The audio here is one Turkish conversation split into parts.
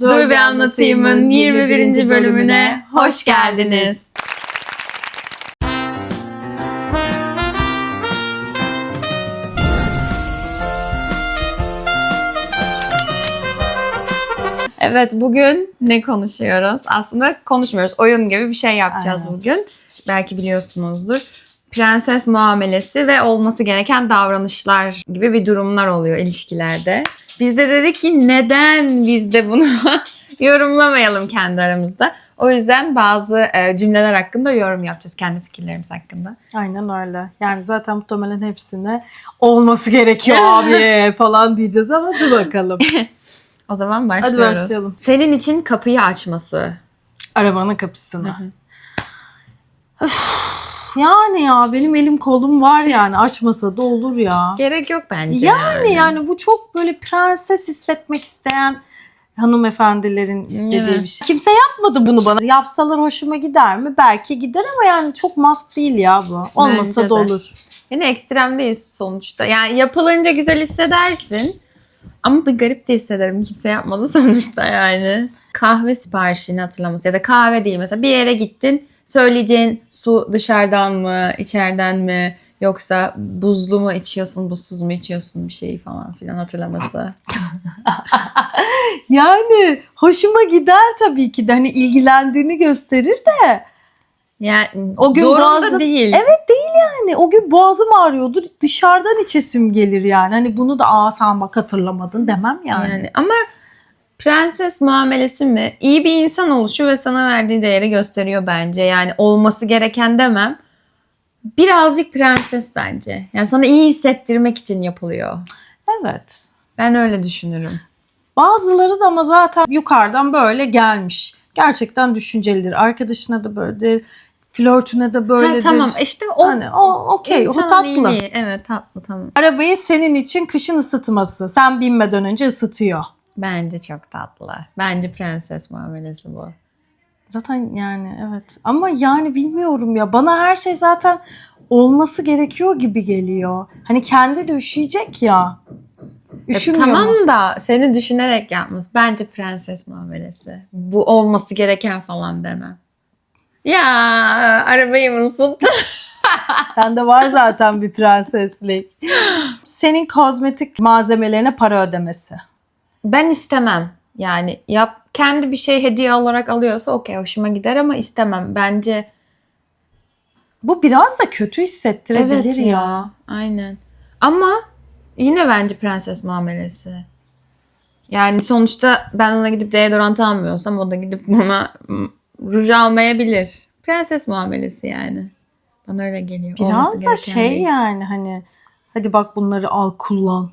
Dur bir anlatayımın 21. bölümüne hoş geldiniz. Evet bugün ne konuşuyoruz? Aslında konuşmuyoruz. Oyun gibi bir şey yapacağız Aynen. bugün. Belki biliyorsunuzdur. Prenses muamelesi ve olması gereken davranışlar gibi bir durumlar oluyor ilişkilerde. Biz de dedik ki neden biz de bunu yorumlamayalım kendi aramızda. O yüzden bazı e, cümleler hakkında yorum yapacağız kendi fikirlerimiz hakkında. Aynen öyle. Yani zaten muhtemelen hepsine olması gerekiyor abi falan diyeceğiz ama dur bakalım. O zaman başlıyoruz. başlayalım. Senin için kapıyı açması. Arabanın kapısını. Yani ya benim elim kolum var yani açmasa da olur ya. Gerek yok bence. Yani yani bu çok böyle prenses hissetmek isteyen hanımefendilerin istediği Evet. bir şey. Kimse yapmadı bunu bana. Yapsalar hoşuma gider mi? Belki gider ama yani çok must değil ya bu. Olmasa Bence da de. olur. Yine ekstrem değil sonuçta. Yani yapılınca güzel hissedersin. Ama bir garip de hissederim. Kimse yapmadı sonuçta yani. Kahve siparişini hatırlaması ya da kahve değil. Mesela bir yere gittin. Söyleyeceğin su dışarıdan mı, içeriden mi? Yoksa buzlu mu içiyorsun, buzsuz mu içiyorsun bir şeyi falan filan hatırlaması. Yani hoşuma gider tabii ki de hani ilgilendiğini gösterir de Yani O gün zorunda boğazım- değil. Evet yani o gün boğazım ağrıyordur dışarıdan içesim gelir yani hani bunu da aa sen bak hatırlamadın demem yani. Yani ama prenses muamelesi mi? İyi bir insan oluşu ve sana verdiği değeri gösteriyor bence. Yani olması gereken demem. Birazcık prenses bence. Yani sana iyi hissettirmek için yapılıyor. Evet. Ben öyle düşünürüm. Bazıları da ama zaten yukarıdan böyle gelmiş. Gerçekten düşüncelidir. Arkadaşına da böyledir. Flörtüne de Ha, böyledir. tamam işte o Hani o okey o tatlı. iyiliği. Evet tatlı tamam. Arabayı senin için kışın ısıtması. Sen binmeden önce ısıtıyor. Bence çok tatlı. Bence prenses muamelesi bu. Zaten yani evet. Ama yani bilmiyorum ya. Bana her şey zaten olması gerekiyor gibi geliyor. Hani kendi de üşüyecek ya. Ya Üşümüyor tamam mu? da seni düşünerek yapması. Bence prenses muamelesi. Bu olması gereken falan demem. Ya arabayı mı ısıttı? Sende var zaten bir prenseslik. Senin kozmetik malzemelerine para ödemesi. Ben istemem. Yani yap kendi bir şey hediye olarak alıyorsa okey hoşuma gider ama istemem. Bence Bu biraz da kötü hissettirebilir evet ya. ya. Aynen. Ama yine bence prenses muamelesi. Yani sonuçta ben ona gidip deodorant almıyorsam o da gidip bana mm, ruj almayabilir. Prenses muamelesi yani. Bana öyle geliyor. Biraz da şey değil. yani hani hadi bak bunları al kullan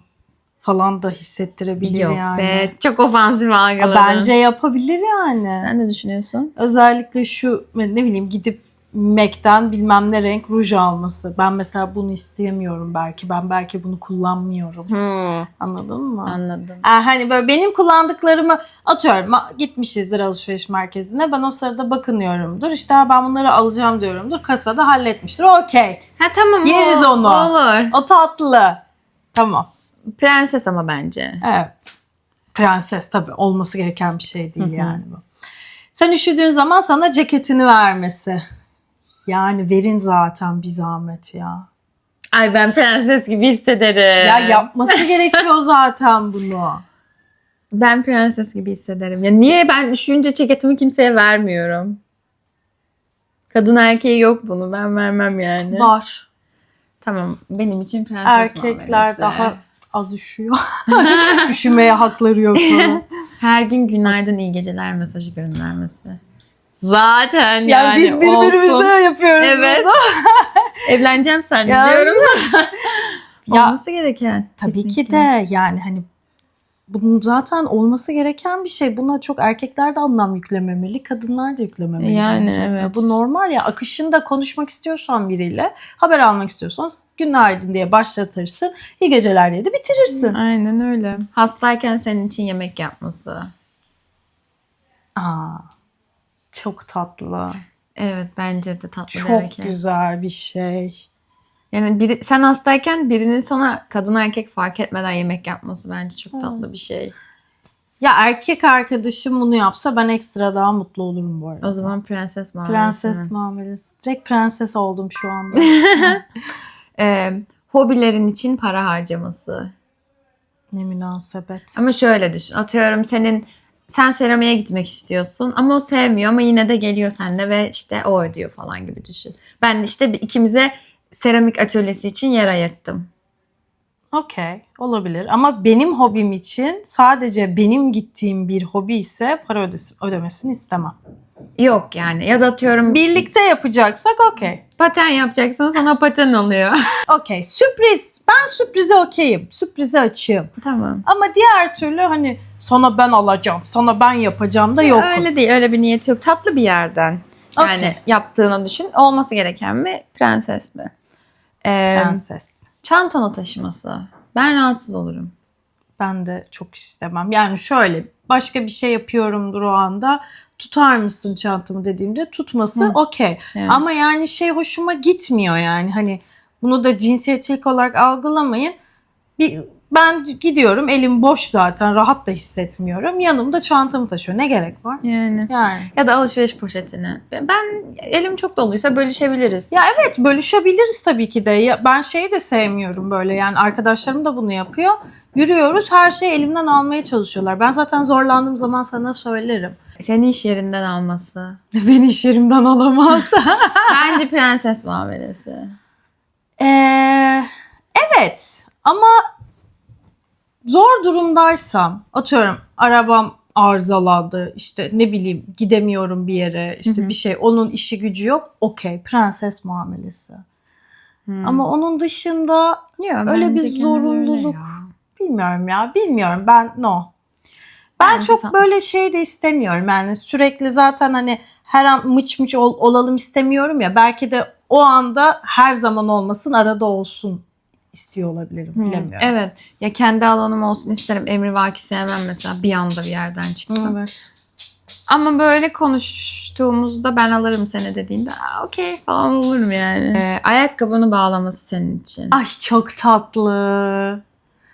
falan da hissettirebilir Yok yani. be çok ofansif algıladın. Bence yapabilir yani. Sen ne düşünüyorsun? Özellikle şu ne bileyim gidip MAC'den bilmem ne renk ruj alması. Ben mesela bunu isteyemiyorum belki. Ben belki bunu kullanmıyorum. Hmm, Anladın mı? anladım. Aa, hani böyle benim kullandıklarımı atıyorum gitmişizdir alışveriş merkezine ben o sırada bakınıyorumdur işte "Ha, ben bunları alacağım diyorumdur kasada halletmiştir okey Ha tamam Yeriz o- onu. Olur. o tatlı tamam Prenses ama bence. evet prenses tabii olması gereken bir şey değil Hı hı. yani bu. Sen üşüdüğün zaman sana ceketini vermesi yani verin zaten bir zahmet ya. Ay ben prenses gibi hissederim. Ya yapması gerekiyor zaten bunu. Ben prenses gibi hissederim. Ya niye ben üşüyünce ceketimi kimseye vermiyorum? Kadın erkeği yok bunu. Ben vermem yani. Var. Tamam. Benim için prenses Erkekler muamelesi. daha az üşüyor. Üşümeye hakları yok falan. Her gün günaydın iyi geceler mesajı göndermesi. Zaten yani, Yani, biz birbirimize olsun. yapıyoruz Evet. Evleneceğim sen Yani- diyorum. Ya, Olması gereken. Tabii ki Kesinlikle. de yani hani bunun zaten olması gereken bir şey. Buna çok erkekler de anlam yüklememeli, kadınlar da yüklememeli. Yani bence. evet. Bu normal ya. Akışında konuşmak istiyorsan biriyle, haber almak istiyorsan günaydın diye başlatırsın. İyi geceler diye de bitirirsin. Aynen öyle. Hastayken senin için yemek yapması. Aa, çok tatlı. Evet bence de tatlı bir Çok hareket. güzel bir şey. Yani biri, sen hastayken birinin sana kadın erkek fark etmeden yemek yapması bence çok Evet. tatlı bir şey. Ya erkek arkadaşım bunu yapsa ben ekstra daha mutlu olurum bu arada. O zaman prenses muamelesi. Prenses muamelesi. Direkt prenses oldum şu anda. Ee, hobilerin için para harcaması. ne münasebet. Ama şöyle düşün. Atıyorum senin sen seramiğe gitmek istiyorsun ama o sevmiyor ama yine de geliyor seninle ve işte o ödüyor falan gibi düşün. Ben işte ikimize seramik atölyesi için yer ayırttım. Okey olabilir ama benim hobim için sadece benim gittiğim bir hobi ise para ödesi, ödemesini istemem. Yok yani ya da atıyorum Birlikte yapacaksak okey. paten yapacaksan sana paten oluyor. Okey sürpriz. Ben sürprize okeyim. Sürprize açığım. tamam. Ama diğer türlü hani sana ben alacağım, sana ben yapacağım da yok. Öyle değil öyle bir niyeti yok. Tatlı bir yerden. Yani Okey. yaptığını düşün. Olması gereken mi? Prenses mi? Ee, Prenses. çantanı taşıması. Ben rahatsız olurum. Ben de çok istemem. Yani şöyle başka bir şey yapıyorumdur o anda. Tutar mısın çantamı dediğimde tutması okey. Yani. Ama yani şey hoşuma gitmiyor yani hani bunu da cinsiyetçilik olarak algılamayın. Bir, ben gidiyorum elim boş zaten rahat da hissetmiyorum. Yanımda çantamı taşıyor. Ne gerek var? yani. Yani. Ya da alışveriş poşetini. Ben elim çok doluysa bölüşebiliriz. Ya evet bölüşebiliriz tabii ki de. Ya ben şeyi de sevmiyorum böyle yani arkadaşlarım da bunu yapıyor. Yürüyoruz her şeyi elimden almaya çalışıyorlar. Ben zaten zorlandığım zaman sana söylerim. Seni iş yerinden alması. Beni iş yerimden alamaz. Bence prenses muamelesi. Ee, evet ama zor durumdaysam atıyorum arabam arızalandı işte ne bileyim gidemiyorum bir yere işte Hı hı. bir şey onun işi gücü yok okey prenses muamelesi. Hmm. Ama onun dışında Yok, öyle bir zorunluluk. öyle ya. bilmiyorum ya bilmiyorum ben no. Ben Bence çok tam- böyle şey de istemiyorum yani sürekli zaten hani her an mıç mıç ol- olalım istemiyorum ya belki de o anda her zaman olmasın arada olsun istiyor olabilirim Hmm, bilemiyorum. Evet. Ya kendi alanım olsun isterim. Emri vaki sevmem mesela bir anda bir yerden çıksın. Evet. Ama böyle konuştuğumuzda ben alırım seni dediğinde "Aa, okey falan olurum yani. Ee, ayakkabını bağlaması senin için. Ay çok tatlı.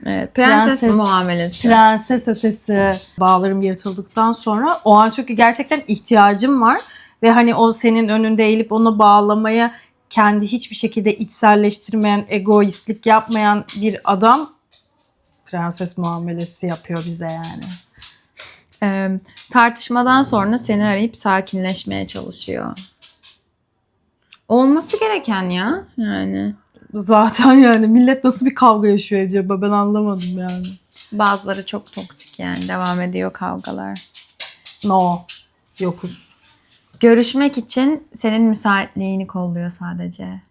Evet, prenses, Prenses- muamelesi. Prenses ötesi bağlarım yırtıldıktan sonra o an çünkü gerçekten ihtiyacım var ve hani o senin önünde eğilip onu bağlamaya kendi hiçbir şekilde içselleştirmeyen, egoistlik yapmayan bir adam prenses muamelesi yapıyor bize yani. Ee, tartışmadan sonra seni arayıp sakinleşmeye çalışıyor. Olması gereken ya yani. Zaten yani millet nasıl bir kavga yaşıyor acaba ben anlamadım yani. Bazıları çok toksik yani devam ediyor kavgalar. No. Yokuz. Görüşmek için senin müsaitliğini kolluyor sadece.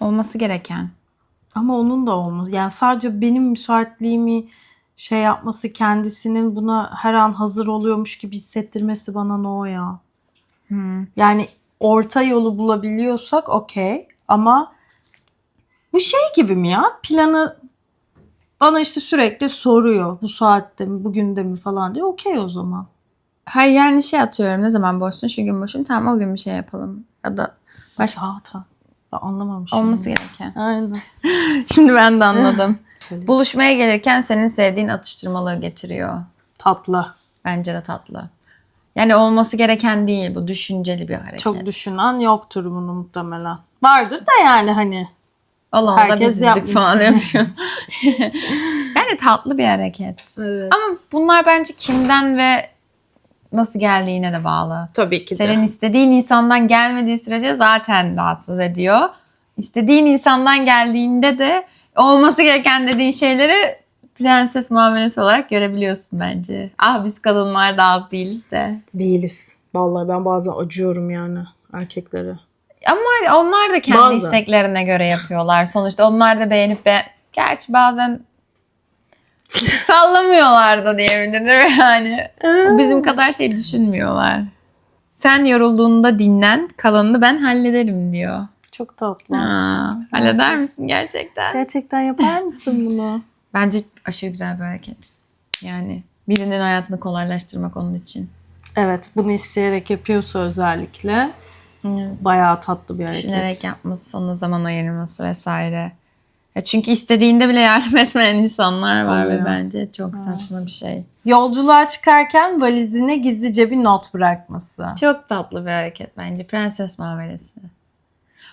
Olması gereken. Ama onun da olmaz. Yani sadece benim müsaitliğimi şey yapması kendisinin buna her an hazır oluyormuş gibi hissettirmesi bana no ya. Hmm. Yani orta yolu bulabiliyorsak okey ama bu şey gibi mi ya? Planı bana işte sürekli soruyor. Bu saatte mi, bugün de mi falan diye. Okey o zaman. Hayır yani şey atıyorum ne zaman boşsun şu gün boşum tamam o gün bir şey yapalım. Ya da Baş- Zaten. Ben anlamamışım. olması gereken. Aynen. Şimdi ben de anladım. Buluşmaya gelirken senin sevdiğin atıştırmalığı getiriyor. Tatlı. Bence de tatlı. Yani olması gereken değil bu düşünceli bir hareket. Çok düşünen yoktur bunu muhtemelen. Vardır da yani hani. Allah Allah Herkes yapmış. falan diyormuşum. yani tatlı bir hareket. Evet. Ama bunlar bence kimden ve nasıl geldiğine de bağlı. Tabii ki de. Senin istediğin insandan gelmediği sürece zaten rahatsız ediyor. İstediğin insandan geldiğinde de olması gereken dediğin şeyleri prenses muamelesi olarak görebiliyorsun bence. Ah biz kadınlar da az değiliz de. Değiliz. Vallahi ben bazen acıyorum yani erkeklere. Ama onlar da kendi Bazen. isteklerine göre yapıyorlar. Sonuçta onlar da beğenip be Gerçi bazen sallamıyorlar da diyebilirim yani. Bizim kadar şey düşünmüyorlar. Sen yorulduğunda dinlen, kalanını ben hallederim diyor. Çok tatlı. Ha, halleder misin gerçekten? Gerçekten yapar mısın bunu? Bence aşırı güzel bir hareket. Yani birinin hayatını kolaylaştırmak onun için. Evet bunu isteyerek yapıyorsa özellikle bayağı tatlı bir hareket. Düşünerek yapması, ona zaman ayırması vesaire. Ya çünkü istediğinde bile yardım etmeyen insanlar var ve Oluyor. bence çok saçma bir şey. Yolculuğa çıkarken valizine gizlice bir not bırakması. Çok tatlı bir hareket bence. Prenses muamelesi.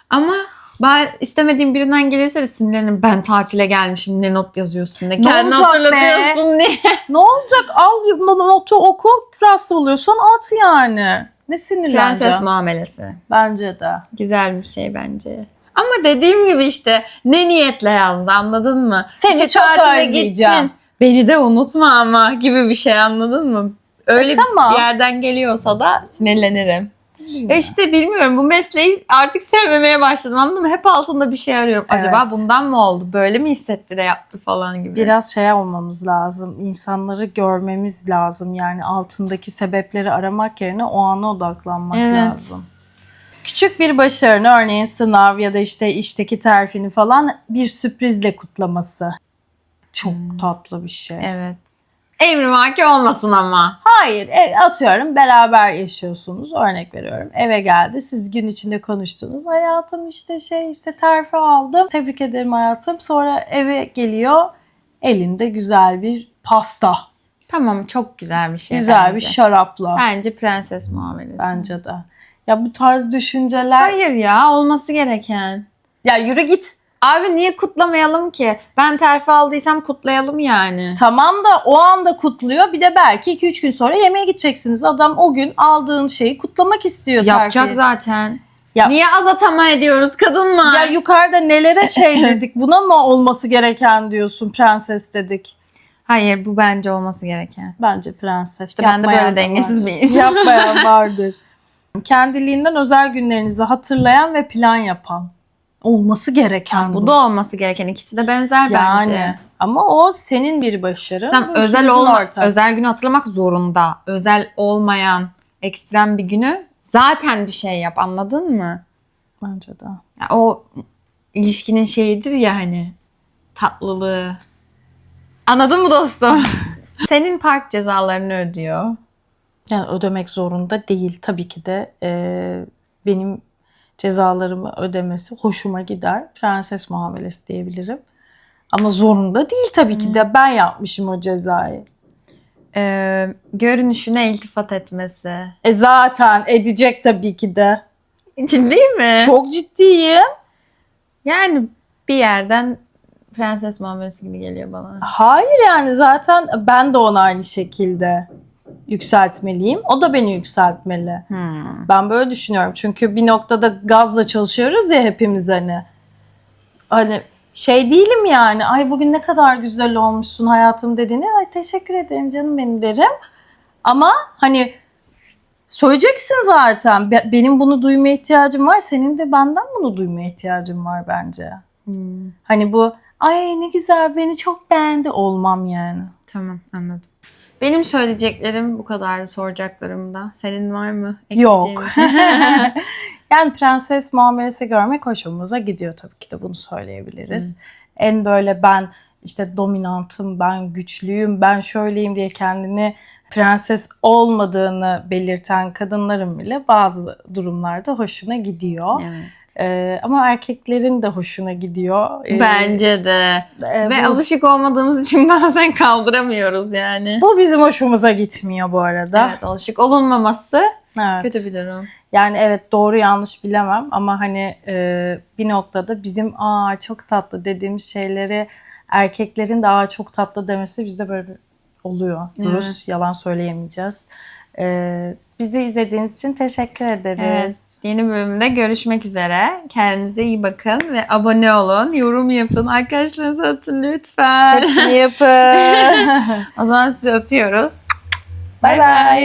Ama ben istemediğim birinden gelirse de sinirlenirim. Ben tatile gelmişim ne not yazıyorsun ne, Ne kendini olacak hatırlatıyorsun diye. ne olacak? Al notu oku. Rahatsız oluyorsan at yani. Ne sinirleneceksin? Prenses muamelesi. Bence de. Güzel bir şey bence. Ama dediğim gibi işte ne niyetle yazdı anladın mı? Seni İşte çok tatile özleyeceğim. Beni de unutma ama gibi bir şey anladın mı? Öyle E, tamam. bir yerden geliyorsa da sinirlenirim. Ya işte bilmiyorum bu mesleği artık sevmemeye başladım anladın mı? Hep altında bir şey arıyorum. Acaba Evet. bundan mı oldu? Böyle mi hissetti de yaptı falan gibi. Biraz şey olmamız lazım. İnsanları görmemiz lazım. Yani altındaki sebepleri aramak yerine o ana odaklanmak Evet. lazım. Küçük bir başarını örneğin sınav ya da işte işteki terfini falan bir sürprizle kutlaması. Çok tatlı bir şey. Evet. Emrivaki olmasın ama. Hayır e, atıyorum beraber yaşıyorsunuz örnek veriyorum eve geldi siz gün içinde konuştunuz hayatım işte şey işte terfi aldım tebrik ederim hayatım sonra eve geliyor elinde güzel bir pasta Tamam çok güzel bir şey güzel bence. bir şarapla Bence prenses muamelesi. bence de. Ya bu tarz düşünceler Hayır ya olması gereken. ya yürü git Abi niye kutlamayalım ki? Ben terfi aldıysam kutlayalım yani. tamam da o anda kutluyor bir de belki 2-3 gün sonra yemeğe gideceksiniz adam o gün aldığın şeyi kutlamak istiyor Yapacak terfiyi. zaten. Ya- Niye azatama ediyoruz kadınlar? Ya yukarıda nelere şey dedik buna mı olması gereken diyorsun prenses dedik. Hayır bu bence olması gereken. Bence prenses. İşte ben de böyle dengesiz bir insanım. Yapmayan vardır. Kendiliğinden özel günlerinizi hatırlayan ve plan yapan. Olması gereken bu da olması gereken. İkisi de benzer yani. bence. Ama o senin bir başarın. Tam bu özel olma, ortak. özel günü hatırlamak zorunda. Özel olmayan ekstrem bir günü zaten bir şey yap anladın mı? Bence de. Ya o ilişkinin şeyidir ya hani tatlılığı. Anladın mı dostum? Senin park cezalarını ödüyor. Yani ödemek zorunda değil. Tabii ki de e, benim cezalarımı ödemesi hoşuma gider. Prenses muamelesi diyebilirim. Ama zorunda değil tabii ki de. Ben yapmışım o cezayı. Ee, görünüşüne iltifat etmesi. E zaten edecek tabii ki de. Ciddi mi? Çok ciddiyim. Yani bir yerden prenses muamelesi gibi geliyor bana. Hayır yani zaten ben de onu aynı şekilde yükseltmeliyim. O da beni yükseltmeli. Hmm. Ben böyle düşünüyorum. Çünkü bir noktada gazla çalışıyoruz ya hepimiz hani. Hani şey değilim yani. Ay bugün ne kadar güzel olmuşsun hayatım dediğini. Ay teşekkür ederim canım benim derim. Ama hani söyleyeceksin zaten. Be- Benim bunu duymaya ihtiyacım var. Senin de benden bunu duymaya ihtiyacın var bence. Hmm. Hani bu ay ne güzel beni çok beğendi olmam yani. Tamam anladım. Benim söyleyeceklerim bu kadar soracaklarım da. Senin var mı? Yok. Yani prenses muamelesi görmek hoşumuza gidiyor tabii ki de bunu söyleyebiliriz. En böyle ben işte dominantım, ben güçlüyüm, ben şöyleyim diye kendini prenses olmadığını belirten kadınların bile bazı durumlarda hoşuna gidiyor. evet. Ee, ama erkeklerin de hoşuna gidiyor. Ee, Bence de. e, Ve bu, alışık olmadığımız için bazen kaldıramıyoruz yani. bu bizim hoşumuza gitmiyor bu arada. Evet alışık olunmaması Evet. kötü bir durum. Yani evet doğru yanlış bilemem ama hani e, bir noktada bizim aa çok tatlı dediğimiz şeyleri erkeklerin de aa çok tatlı demesi bizde böyle bir oluyor. Evet. Yalan söyleyemeyeceğiz. E, bizi izlediğiniz için teşekkür ederiz. Evet. Yeni bölümde görüşmek üzere. Kendinize iyi bakın ve abone olun, yorum yapın. Arkadaşlarınıza atın lütfen. Hepsini yapın. o zaman sizi öpüyoruz. Bay bay.